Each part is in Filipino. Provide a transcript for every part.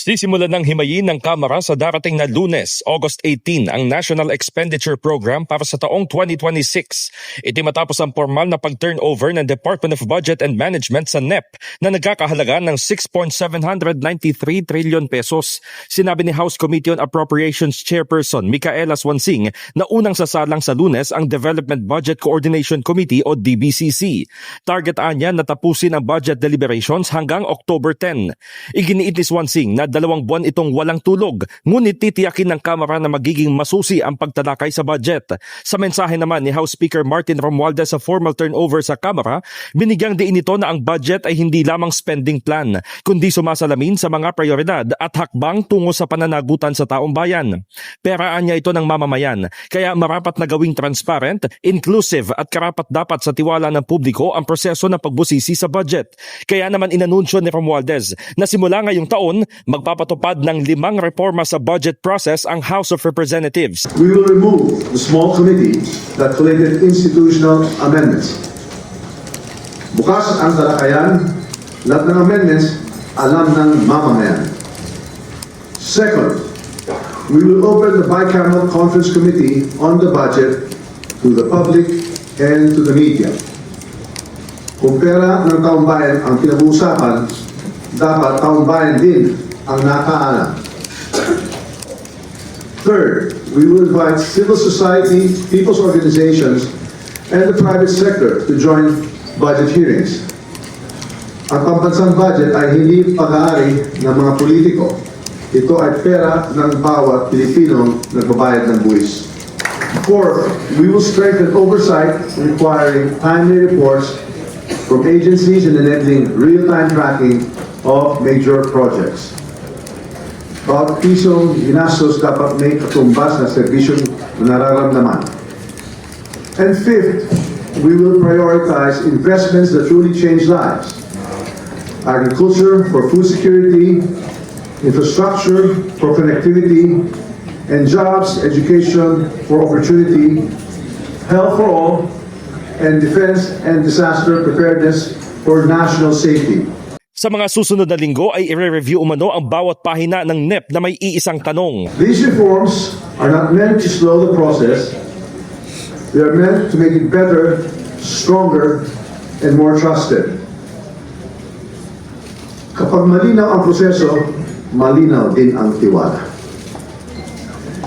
Sisimulan ng himayin ng Kamara sa darating na lunes, August 18, ang National Expenditure Program para sa taong 2026. Iti matapos ang formal na pag-turnover ng Department of Budget and Management sa NEP na nagkakahalaga ng 6.793 trillion pesos. Sinabi ni House Committee on Appropriations Chairperson Micaela Swansing na unang sasalang sa lunes ang Development Budget Coordination Committee o DBCC. Target anya na tapusin ang budget deliberations hanggang October 10. Iginiit ni Swansing na dalawang buwan itong walang tulog, ngunit titiyakin ng Kamara na magiging masusi ang pagtalakay sa budget. Sa mensahe naman ni House Speaker Martin Romualdez sa formal turnover sa Kamara, binigyang diin ito na ang budget ay hindi lamang spending plan, kundi sumasalamin sa mga prioridad at hakbang tungo sa pananagutan sa taong bayan. Peraan niya ito ng mamamayan, kaya marapat na gawing transparent, inclusive at karapat dapat sa tiwala ng publiko ang proseso ng pagbusisi sa budget. Kaya naman inanunsyo ni Romualdez na simula ngayong taon, magpapatupad ng limang reforma sa budget process ang House of Representatives. We will remove the small committee that collected institutional amendments. Bukas ang talakayan, lahat ng amendments alam ng mamamayan. Second, we will open the bicameral conference committee on the budget to the public and to the media. Kung pera ng taong bayan ang pinag-uusapan, dapat taong bayan din Third, we will invite civil society, people's organizations, and the private sector to join budget hearings. Ang pambansang budget ay hindi pag-aari ng mga politiko. Ito ay pera ng bawat Pilipinong nagbabayad ng buwis. Fourth, we will strengthen oversight requiring timely reports from agencies and enabling real-time tracking of major projects. Bawat pisong ginastos dapat may katumbas na serbisyong nararamdaman. And fifth, we will prioritize investments that truly change lives. Agriculture for food security, infrastructure for connectivity, and jobs, education for opportunity, health for all, and defense and disaster preparedness for national safety. Sa mga susunod na linggo ay i-review umano ang bawat pahina ng NEP na may iisang tanong. These reforms are not meant to slow the process. They are meant to make it better, stronger, and more trusted. Kapag malinaw ang proseso, malinaw din ang tiwala.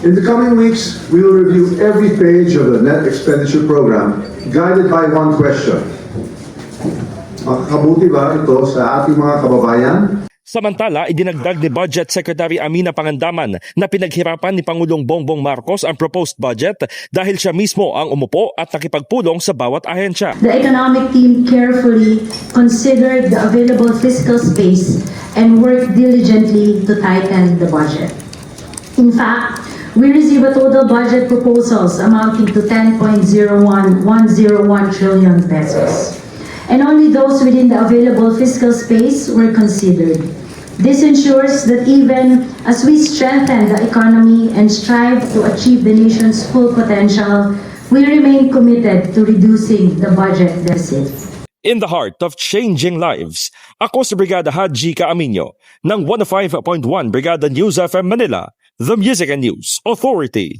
In the coming weeks, we will review every page of the net expenditure program guided by one question. Makakabuti ba ito sa ating mga kababayan? Samantala, idinagdag ni Budget Secretary Amina Pangandaman na pinaghirapan ni Pangulong Bongbong Marcos ang proposed budget dahil siya mismo ang umupo at nakipagpulong sa bawat ahensya. The economic team carefully considered the available fiscal space and worked diligently to tighten the budget. In fact, we received a total budget proposals amounting to 10.01101 trillion pesos. And only those within the available fiscal space were considered. This ensures that even as we strengthen the economy and strive to achieve the nation's full potential, we remain committed to reducing the budget deficit. In the heart of changing lives, ako si Brigada Haji Kaaminyo ng 105.1 Brigada News FM Manila, the Music and News Authority.